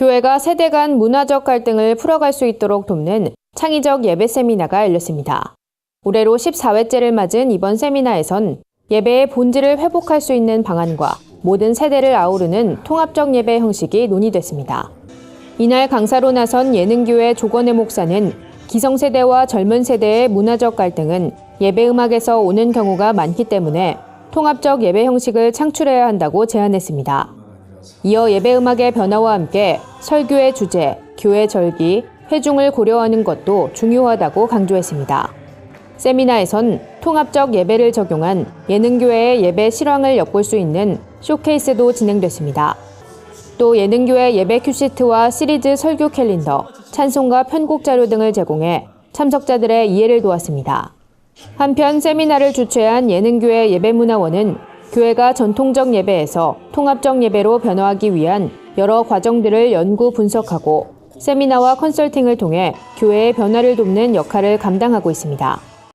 교회가 세대 간 문화적 갈등을 풀어갈 수 있도록 돕는 창의적 예배 세미나가 열렸습니다. 올해로 14회째를 맞은 이번 세미나에선 예배의 본질을 회복할 수 있는 방안과 모든 세대를 아우르는 통합적 예배 형식이 논의됐습니다. 이날 강사로 나선 예능교회 조건의 목사는 기성세대와 젊은 세대의 문화적 갈등은 예배 음악에서 오는 경우가 많기 때문에 통합적 예배 형식을 창출해야 한다고 제안했습니다. 이어 예배 음악의 변화와 함께 설교의 주제, 교회 절기, 회중을 고려하는 것도 중요하다고 강조했습니다. 세미나에선 통합적 예배를 적용한 예능교회의 예배 실황을 엿볼 수 있는 쇼케이스도 진행됐습니다. 또 예능교회 예배 큐시트와 시리즈 설교 캘린더, 찬송가 편곡 자료 등을 제공해 참석자들의 이해를 도왔습니다. 한편 세미나를 주최한 예능교회 예배문화원은 교회가 전통적 예배에서 통합적 예배로 변화하기 위한 여러 과정들을 연구 분석하고 세미나와 컨설팅을 통해 교회의 변화를 돕는 역할을 감당하고 있습니다.